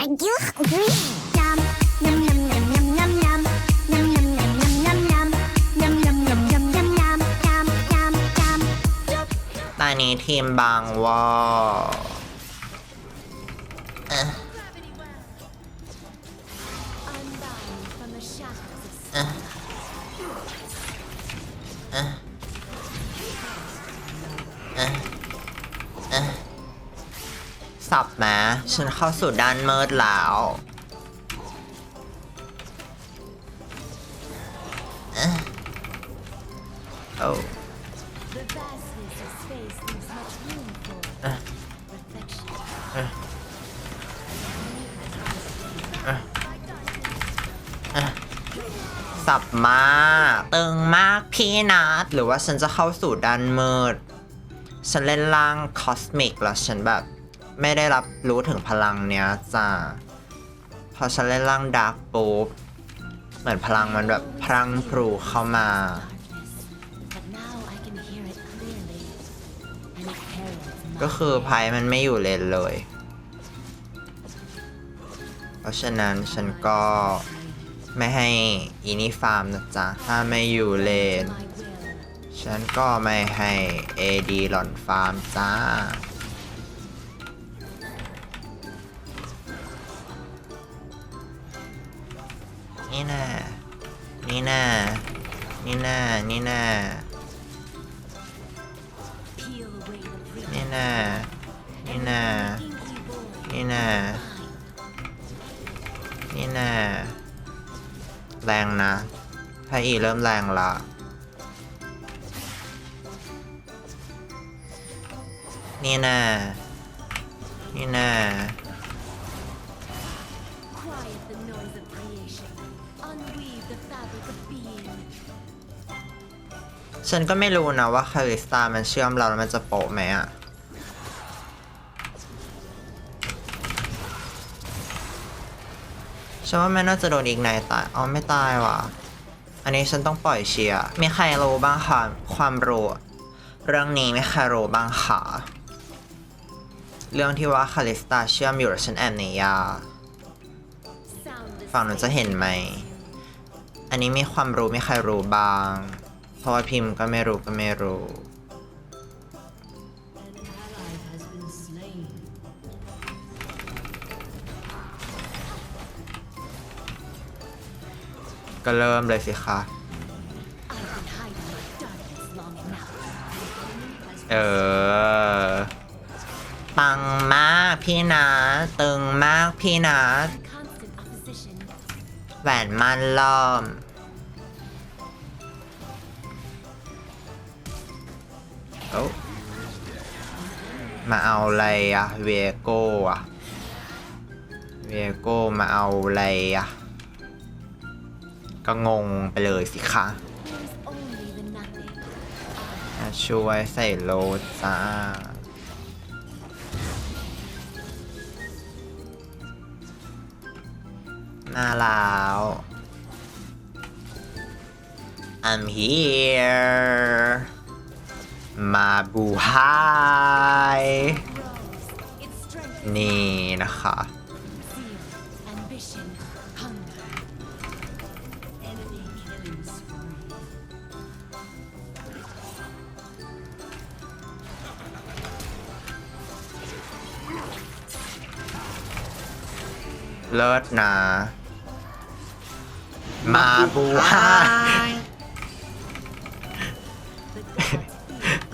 Are you hungry? Yum, yum, yum, yum, yum, yum, yum. Yum, yum, yum, yum, yum, yum. Yum, yum, yum, yum, yum, yum. Yum, yum, yum. ตอนนี้ทีมบางวอ สับแม้ฉันเข้าสู่ด้านมืดแล้วเอะโอ้สับมากตึงมากพี่นัดหรือว่าฉันจะเข้าสู่ด้านมืด ฉันเล่นร่างคอสมิกแล้วฉันแบบ ไม่ได้รับรู้ถึงพลังเนี้ยจ้าพอฉันเล่นร่างดาร์กปุ๊บเหมือนพลังมันแบบพลังพรูเข้ามา ก็คือไพ่มันไม่อยู่เลนเลย เพราะฉะนั้นฉันก็ไม่ให้อินิฟาร์มนะจ๊ะ ถ้าไม่อยู่เลน ฉันก็ไม่ให้ AD หล่อนฟาร์มจ้า นี่น่ะนี่น่ะนี่น่ะนี่น่ะนี่น่ะนี่น่ะนี่น่ะนี่น่ะแรงนะถ้าอีเริ่มแรงละนี่น่ะนี่น่ะ ฉันก็ไม่รู้นะว่าคาริสตามันเชื่อมเราแล้วมันจะโปะไหมอะฉันว่าไม่น่าจะโดนอีกไหนตาย อ๋อไม่ตายว่ะ อันนี้ฉันต้องปล่อยเชียร์ มีใครรู้บ้างคะความรู้ เรื่องนี้มีใครรู้บ้างคะเรื่องที่ว่าคาริสตาเชื่อมอยู่กับฉันแอบในยาฝั่งหนูจะเห็นไหม อันนี้มีความรู้ไม่ใครรู้บ้าง เพราะว่าพิมพ์ก็ไม่รู้ก็ไม่รู้ก็เริ่มเลยสิคะ เออ ปังมากพี่นะ ตึงมากพี่นะ แหวนมันล้อม เอ้ามาเอาอะไรอะเวโก้อะเวโก้มาเอาอะไรอะก็งงไปเลยสิคะมาช่วยใส่โลจ้ามาแล้ว I'm here มาบูไฮนี่นะคะ เลิศนะ มาบูไฮ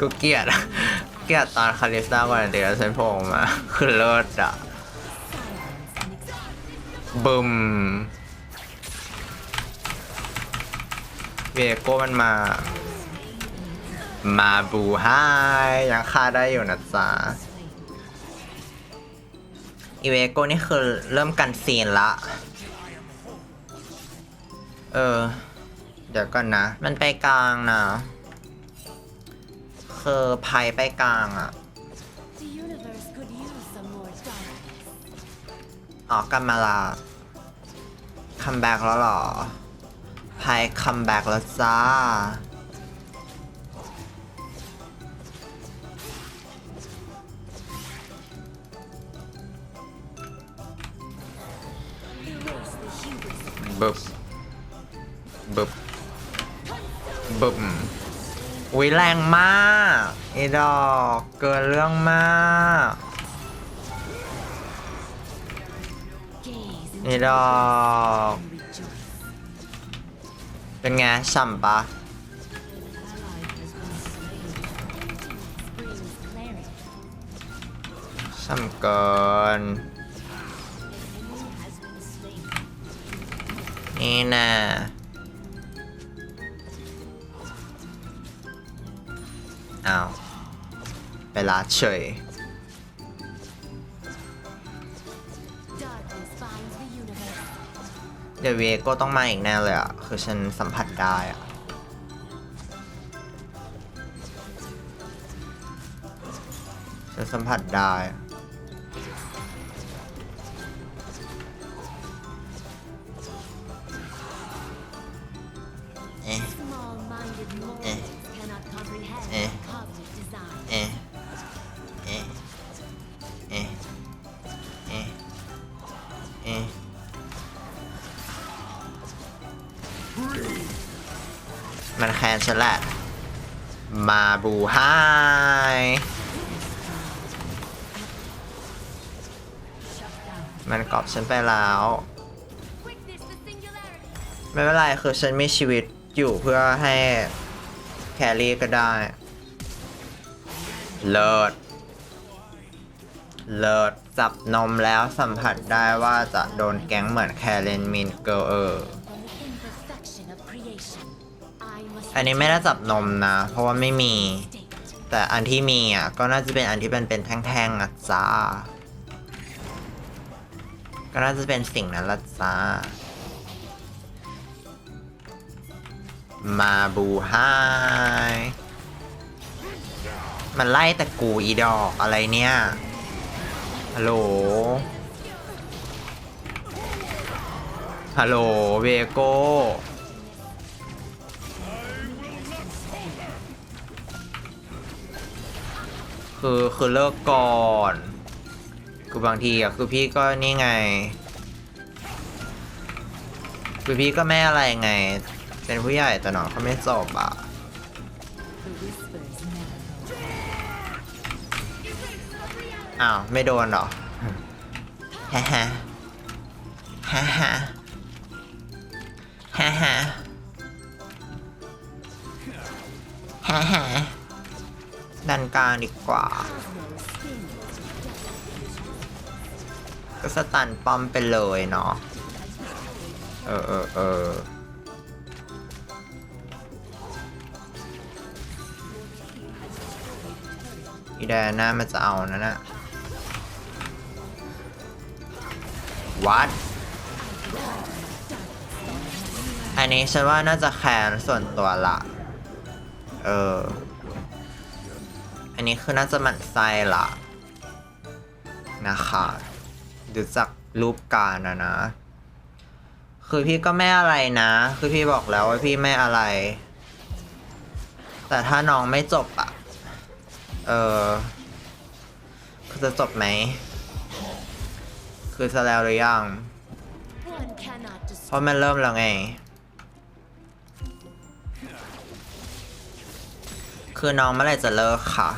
กูเกลียดเกลียดตอนคาริสตาก่อนเดี๋ยวฉันโผล่มาคือเลิศอะบึมเวโก้มันมา มาบูไฮยังฆ่าได้อยู่นะจ๊ะอีเวโก้นี่คือเริ่มกันซีนละ เออ เดี๋ยวก่อนนะ มันไปกลางนะ คือไพ่ไปกลางอะ The universe could use some more darkness. อ๋อกลับมาละคัมแบ็กแล้วเหรอไพ่คัมแบ็กแล้วจ้าบึบบึบบึบ อุ้ยแรงมากไอ้ดอกเกินเรื่องมาก Gaze into ไอ้ดอก and rejoice. เป็นไงฉ่ำปะ Ally has been slain. Brings clarity. ฉ่ำเกิน Enemy has been slain. นี่นะ อ้าว ไปลาเฉย Darkness finds the universe. เดี๋ยวเวโก็ต้องมาอีกแน่เลยอะ คือฉันสัมผัสได้อะ ฉันสัมผัสได้อะ มันแคนฉันแหละมาบูไฮมันกอบฉันไปแล้ว ไม่เป็นไรคือฉันมีชีวิตอยู่เพื่อให้แครี่ก็ได้ เลิศ เลิศจับนมแล้วสัมผัสได้ว่าจะโดนแก๊งเหมือนแคเรนมินเกิลเออ อันนี้ไม่ได้จับนมนะ เพราะว่าไม่มี แต่อันที่มีอะก็น่าจะเป็นอันที่เป็นเป็นแท่งๆอะจ้า ก็น่าจะเป็นสิ่งนั้นละจ้า มาบูไฮมันไล่แต่กูอีดอกอะไรเนี่ย ฮัลโหล ฮัลโหลเวโก้ คือคือเลิกก่อน คือบางทีอะคือพี่ก็นี่ไง คือพี่ก็ไม่อะไรไง เป็นผู้ใหญ่แต่หนอเขาไม่จบอะอ้าว ไม่โดนหรอฮ่าฮ่าฮ่าฮ่าฮ่าฮ่าฮ่าฮ่า ดันกลางดีกว่า ก็สตันป้อมไปเลยเนาะ เออเออเอออีแดน่ามันจะเอานั่นน่ะวัด อันนี้ฉันว่าน่าจะแคนส่วนตัวละ เออ อันนี้คือน่าจะหมั่นไส้ละนะคะดูจากรูปการนะนะ คือพี่ก็ไม่อะไรนะ คือพี่บอกแล้วว่าพี่ไม่อะไร แต่ถ้าน้องไม่จบอะเออคือจะจบไหม คือจะแล้วหรือยัง เพราะมันเริ่มแล้วไง คือน้องเมื่อไหร่จะเลิกค่ะ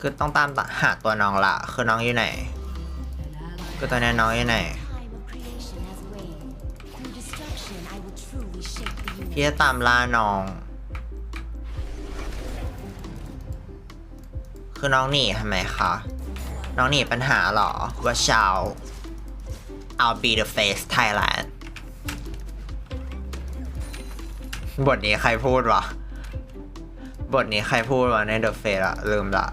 คือต้องตามหาตัวน้องละคือน้องอยู่ไหน An ally คือตอนนี้น้องอยู่ไหนพี่จะตามล่าน้อง คือน้องหนีทำไมคะน้องหนีปัญหาหรอว่าชาว I'll be the face Thailand บทนี้ใครพูดวะ บทนี้ใครพูดวะใน The Face อะลืมละ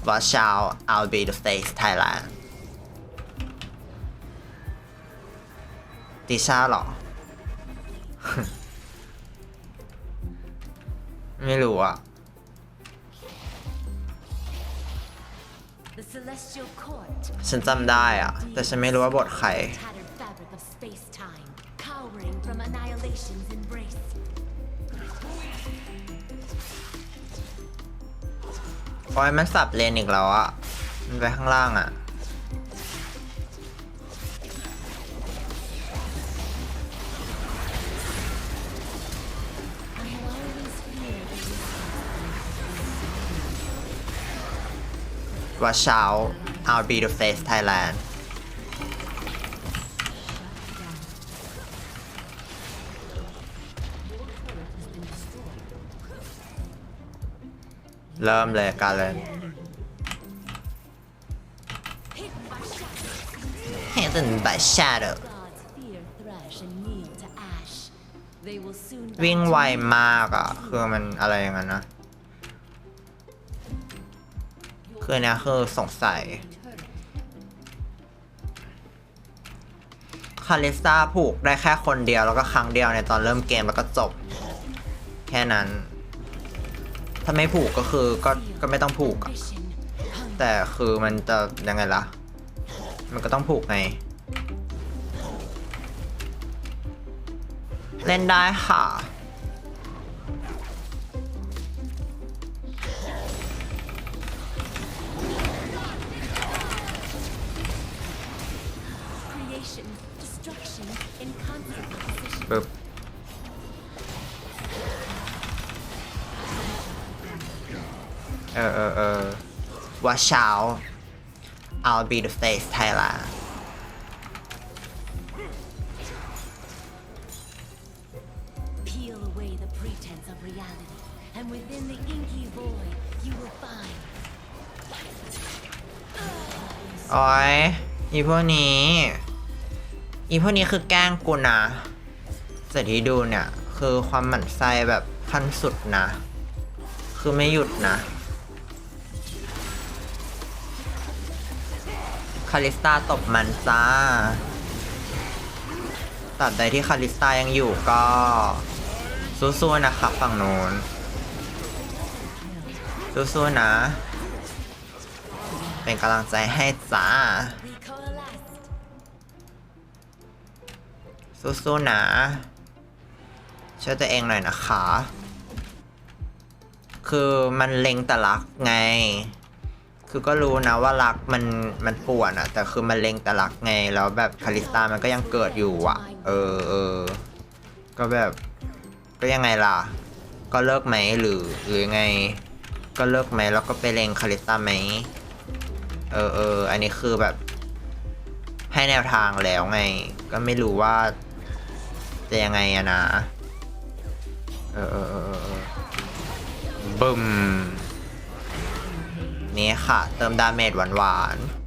nothing. ว่าชาว I'll be the face Thailand ติช่าเหรอ ไม่รู้อะ The celestial court. ฉันจำได้อะแต่ฉันไม่รู้ว่าบทใคร ฟอยมันสับเลนอีกแล้วอะมันไปข้างล่างอะว่าเช้า I'll be the face Thailand เริ่มเลยการเล่น Hidden by shadow gods fear thresh and kneel to ash. They will soon วิ่งไวมากอะ คือมันอะไรอย่างนั้นนะคือเนี้ยคือสงสัยคาริสตาผูกได้แค่คนเดียวแล้วก็ครั้งเดียวในตอนเริ่มเกมแล้วก็จบ แค่นั้น ถ้าไม่ผูกก็คือก็ก็ไม่ต้องผูกอะแต่คือมันจะยังไงล่ะ มันก็ต้องผูกไง เล่นได้ค่ะ ว่าเช้า I'll be the face Thailand Peel away the pretense of reality, and within the inky void, you will find โอ้ยอีพวกนี้ อีพวกนี้คือแกล้งกูนะแต่ที่ดูเนี่ย คือความหมั่นไส้แบบขั้นสุดนะ คือไม่หยุดนะ คาริสตาตบมันจ้าตัดใดที่คาริสตายังอยู่ก็สู้ๆนะครับฝั่งโน้นสู้ๆนะ เป็นกำลังใจให้จ้า สู้ๆนะช่วยตัวเองหน่อยนะคะ คือมันเล็งแต่รักไง คือก็รู้นะว่ารักมันมันป่วนอะแต่คือมันเล็งแต่รักไงแล้วแบบคาริสตามันก็ยังเกิดอยู่อะเออเออก็แบบก็ยังไงล่ะ ก็เลิกไหมหรือหรือยังไง ก็เลิกไหมแล้วก็ไปเลงคาริสตาไหมเออเอออันนี้คือแบบ ให้แนวทางแล้วไง ก็ไม่รู้ว่า จะยังไงอะนะ เออเออเออเออเออบึม นี่ค่ะ เติมดาเมจหวานๆ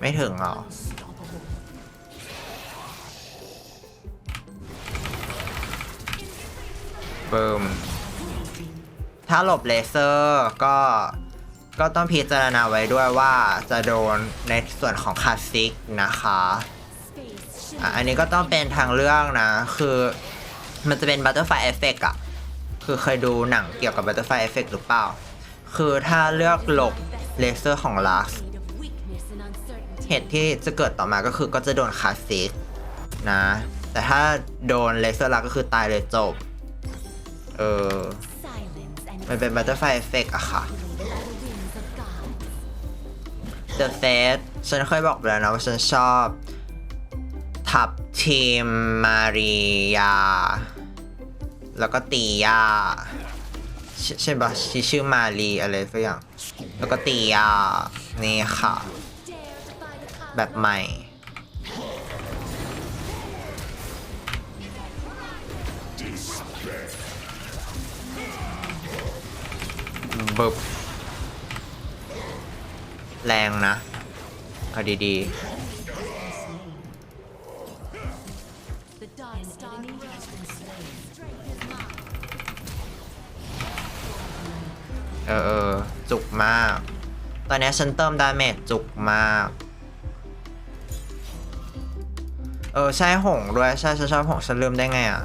ไม่ถึงหรอเบิมถ้าหลบเลเซอร์ก็ ก็ต้องพิจารณาไว้ด้วยว่าจะโดนในส่วนของคาซิกนะคะอันนี้ก็ต้องเป็นทางเลือกนะ คือมันจะเป็นบัตเตอร์ไฟเอฟเฟกอะคือเคยดูหนังเกี่ยวกับบัตเตอร์ไฟเอฟเฟกหรือเปล่า คือถ้าเลือกหลบเลเซอร์ของลักเหตุที่จะเกิดต่อมาก็คือก็จะโดนคาซิกนะ แต่ถ้าโดนเลเซอร์ลักก็คือตายเลยจบ เออ มันเป็นบัตเตอร์ไฟเอฟเฟกอะค่ะ The Fate ฉันเคยบอกไปแล้วนะว่าฉันชอบทับทีมมาริยา แล้วก็ตียาใช่ปะชื่อชื่อมารีอะไรสักอย่าง แล้วก็ตียา นี่ค่ะ แบบใหม่บึบ แรงนะเอาดีๆ เออเออจุกมาก ตอนนี้ฉันเติมดาเมจจุกมาก เออ ใช่หงด้วย ใช่ฉันชอบหงฉันลืมได้ไงอะ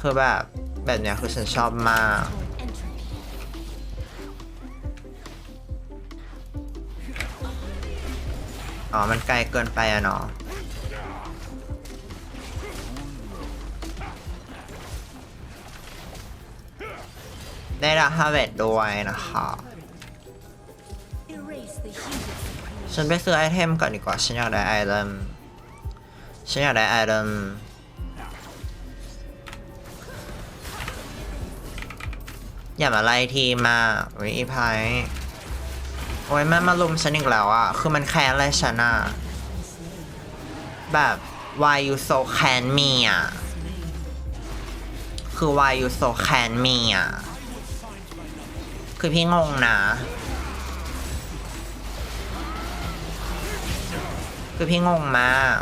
คือแบบ แบบเนี้ยคือฉันชอบมาก อ๋อ มันไกลเกินไปอะเนาะได้รับฮาเวดด้วยนะคะ ฉันไปซื้อไอเทมก่อนดีกว่า ฉันอยากได้ไอเทมฉันอยากได้ไอเทมอย่ามาไล่ทีมาวิอีพาย โอ้ยแม่มาลุมฉันอีกแล้วอะคือมันแค้นอะไรฉันอะแบบ why you so can me อะคือ why you so can me อะคือพี่งงนะคือพี่งงมาก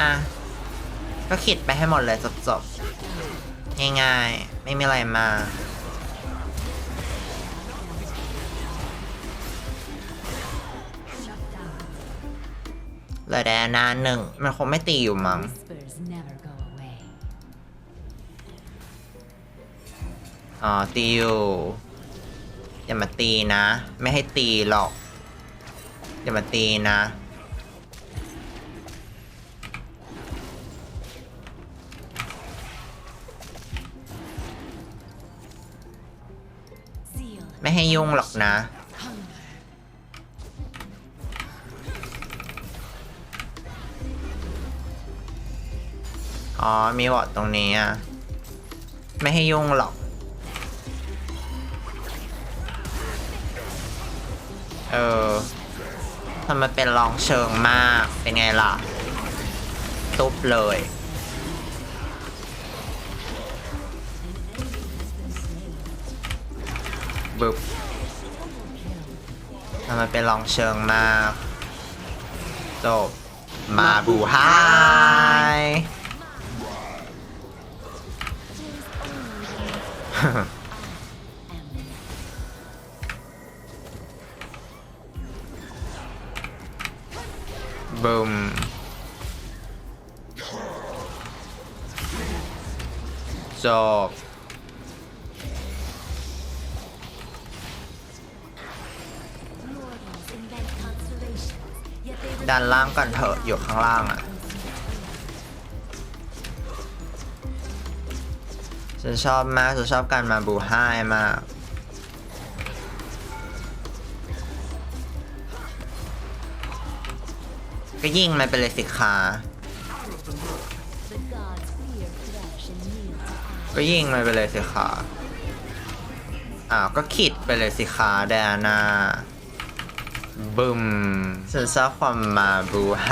อะ ก็คิดไปให้หมดเลยจบๆ ง่ายๆ ไม่มีอะไรมา เลยแดนานหนึ่งมันคงไม่ตีอยู่มั้งอ๋อตีอยู่อย่ามาตีนะ ไม่ให้ตีหรอกอย่ามาตีนะไม่ให้ยุ่งหรอกนะ อ๋อ มีวอดตรงนี้อะ ไม่ให้ยุ่งหรอก เออทำไมเป็นรองเชิงมาก เป็นไงล่ะ ตุบเลย บึบทำไมเป็นรองเชิงมาก จบ มาบูไฮ บึมจบ mortals invent constellations, yet they ด้านล่างก่อนเถอะอยู่ข้างล่างอะ ฉันชอบมากฉันชอบการมาบูไฮมากก็ยิงมันไปเลยสิคะก็ยิงมันไปเลยสิคะอ้าว ก็ขิดไปเลยสิคะแดนาบึมฉันชอบความมาบูไฮ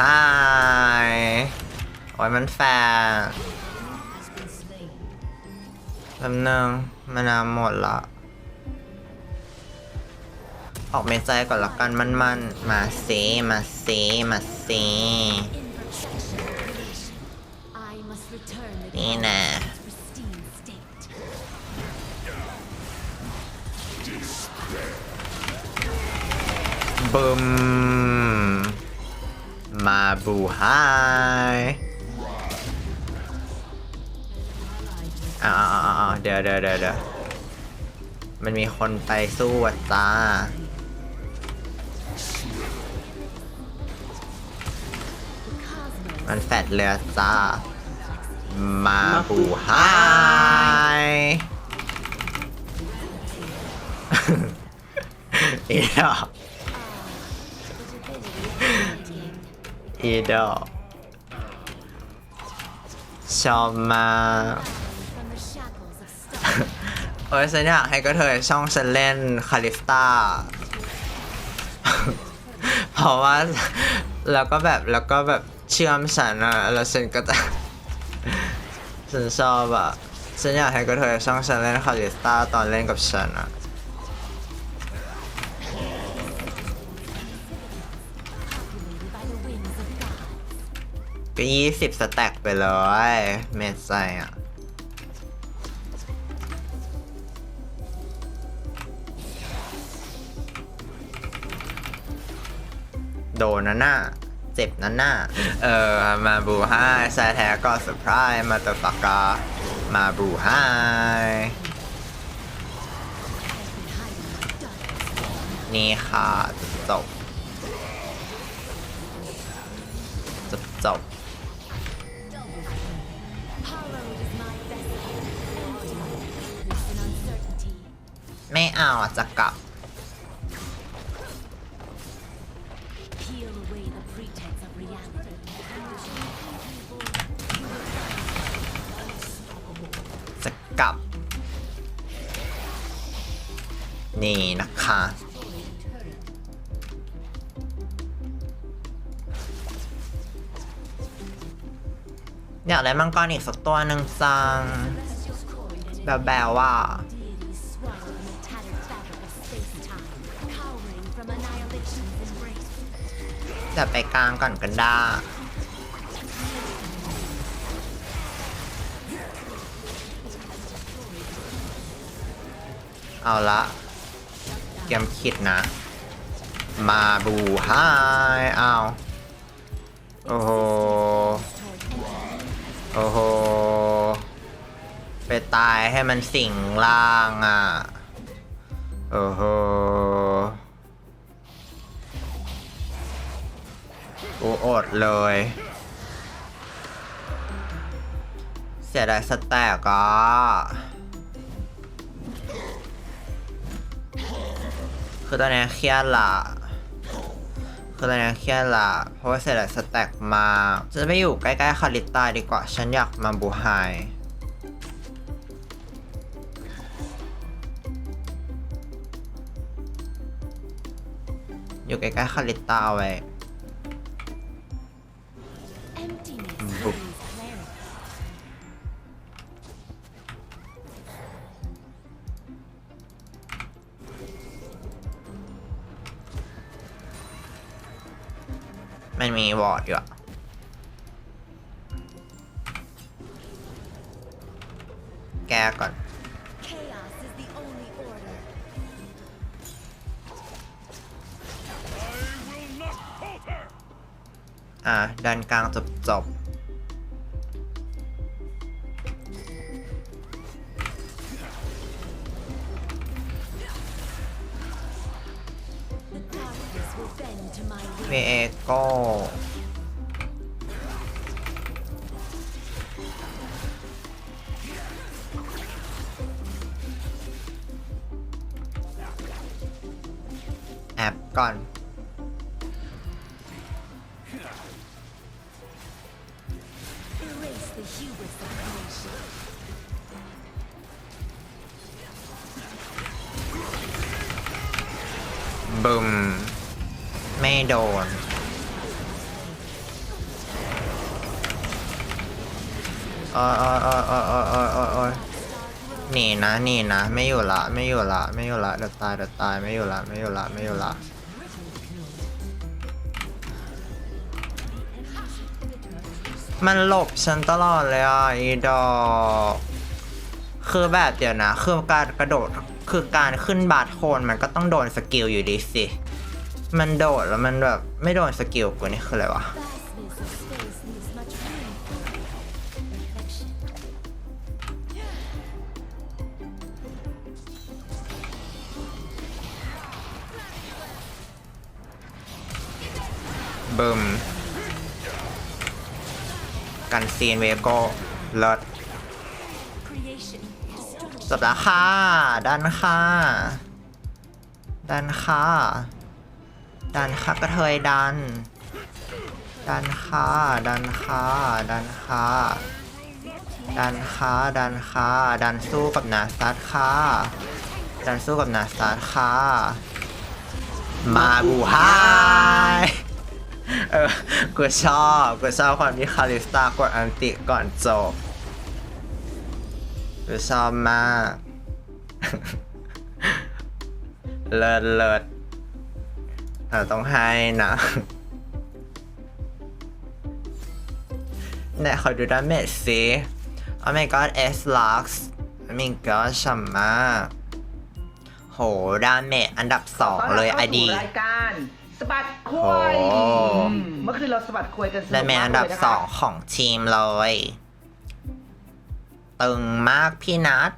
โอ้ยมันแฟร์ ลำนึงมานาวหมดละ ออกเมใจก่อนละกันมันมันมาเซมาเซมาเซ I must return the นี่น่ pristine state. บึมมาบูไฮ อ้าเดี๋ยวเดี๋ยวเดี๋ยวเดี๋ยวมันมีคนไปสู้อะจ้ามันแฟดเรือจ้า มาบูไฮอีดออีดอชอบมาก เออฉันอยากให้ก็เธอช่องฉันเล่นคาลิสตาเพราะว่าแล้วก็แบบแล้วก็แบบเชื่อมฉันอะแล้วฉันก็จะฉันชอบอะฉันอยากให้ก็เธอช่องฉันเล่นคาลิสตาตอนเล่นกับฉันอะก็ยี่สิบสแต็กไปเลยเมสไซอะ โดนนะน่ะเจ็บนะน่ะเออ มาบูห้าสายแท้ก็เซอร์ไพรส์มาเตอร์ฟักกามาบูไฮนี่ค่ะจบจบจบไม่เอาจะกลับ นี่นะคะอยากได้มังกรอีกสักตัวหนึ่งจังแบบแบบว่าจะไปกลางก่อนกันได้เอาละ เตรียมคิดนะ มาบูไฮเอาโอ้โหโอ้โห ไปตายให้มันสิงล่างอะ โอ้โห กูอดเลย เสียดายสแต็กอะ คือตอนนี้เครียดละคือตอนนี้เครียดละเพราะว่าเสร็จแล้วสแต็กมา จะไปอยู่ใกล้ๆคาริตาดีกว่า ฉันอยากมาบูไฮอยู่ใกล้ๆคาริตาเอาไว้ มันมีวอร์ดอยู่อะแก้ก่อน Chaos is the only order. อะดันกลางจบจบ เมโก็แอบก่อนบึม ไม่โดน โอ้ยโอ้ยโอ้ยโอ้ยโอ้ยโอ้ยโอ้ยโอ้ยหนีนะหนีนะไม่อยู่ละไม่อยู่ละไม่อยู่ละเดี๋ยวตายเดี๋ยวตายไม่อยู่ละไม่อยู่ละไม่อยู่ละมันหลบฉันตลอดเลยอะอีดอกคือแบบเดี๋ยวนะ คือการกระโดดคือการขึ้นบาดโคนมันก็ต้องโดนสกิลอยู่ดีสิ มันโดดแล้วมันแบบไม่โดนสกิลกูนี่คืออะไรวะบึมกันซีนเวก็ลดสับดาค่าด้านค่าด้านค่า ดันค่ะกระเทยดัน ดันค่ะดันค่ะดันค่ะดันค่ะดันค่ะดันสู้กับนาซัดค่ะดันสู้กับนาซัดค่ะมาบูไฮเออกูชอบกูชอบความที่คาริสตากดอันติก่อนจบกูชอบมาก เลิศเลิศ เออต้องให้นะเนี่ยขอดูดาเมจสิ Oh my god S Lux Oh my god ฉ่ำมากโห ดาเมจอันดับสองเลยอดี รายการสะบัดคุยโอ้อืมเมื่อคืนเราสะบัดคุยกันสนุกดาเมจมากอันดับเลยะคะสองของทีมเลย ตึงมากพี่นัท